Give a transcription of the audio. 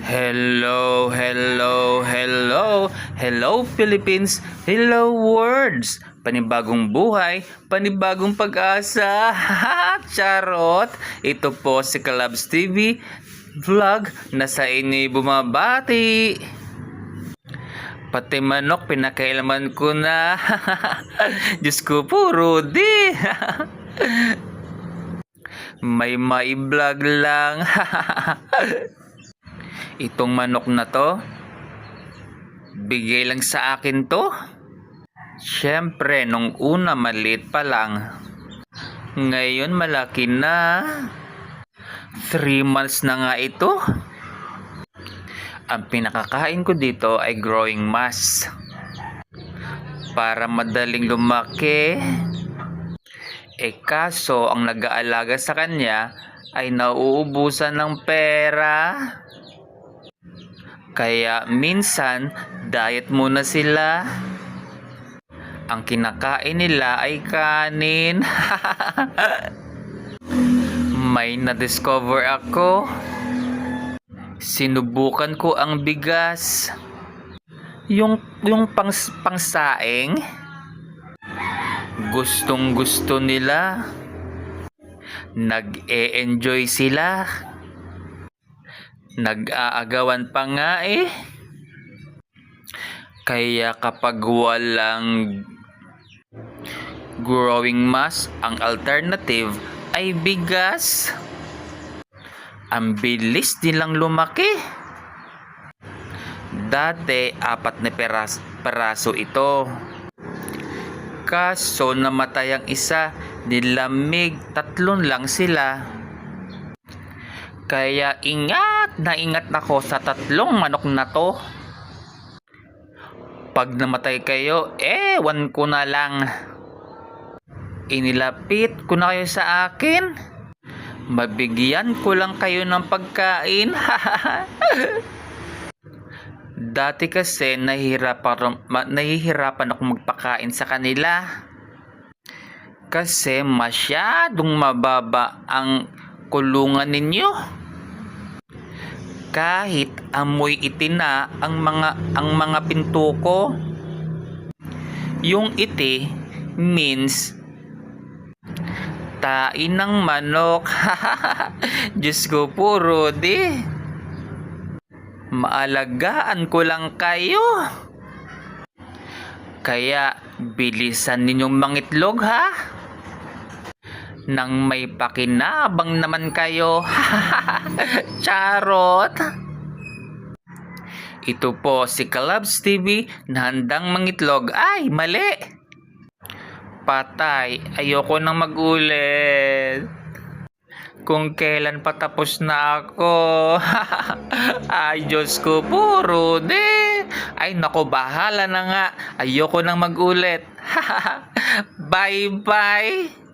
Hello, hello, hello. Hello Philippines, hello words. Panibagong buhay, panibagong pag-asa. Charot. Ito po si Kalabs TV vlog na sa inyo'y bumabati. Pati manok, pinakailaman ko na. Diyos ko po, Rudy. May mai-vlog lang. Itong manok na to, bigay lang sa akin to. Siyempre, nung una maliit pa lang. Ngayon malaki na. Three months na nga ito. Ang pinakakain ko dito ay growing mass. Para madaling lumaki. Eh kaso, ang nag-aalaga sa kanya ay nauubusan ng pera. Kaya minsan, diet muna sila. Ang kinakain nila ay kanin. May na-discover ako. Sinubukan ko ang bigas. Yung yung pang pangsaing. Gustong gusto nila. Nag-e-enjoy sila. Nag-aagawan pa nga eh. Kaya kapag walang growing mass, ang alternative ay bigas. Ang bilis nilang lumaki. Dati, apat na peras, peraso ito. Kaso namatay ang isa, nilamig, tatlon lang sila. Kaya ingat na ingat ako sa tatlong manok na to. Pag namatay kayo, ewan ko na lang. Inilapit ko na kayo sa akin. Mabigyan ko lang kayo ng pagkain. Dati kasi nahihirapan, nahihirapan ako magpakain sa kanila. Kasi masyadong mababa ang kulungan ninyo. Kahit amoy itina ang mga ang mga pinto ko. Yung iti means tain ng manok. Diyos ko po, Rudy. Maalagaan ko lang kayo. Kaya bilisan ninyong mangitlog ha. Nang may pakinabang naman kayo. Charot. Ito po si Kalabs TV na handang mangitlog. Ay, mali. Patay. Ayoko nang magulit. Kung kailan patapos na ako. Ay, Diyos ko po, Rudy. Ay, nako, bahala na nga. Ayoko nang magulit. Bye-bye.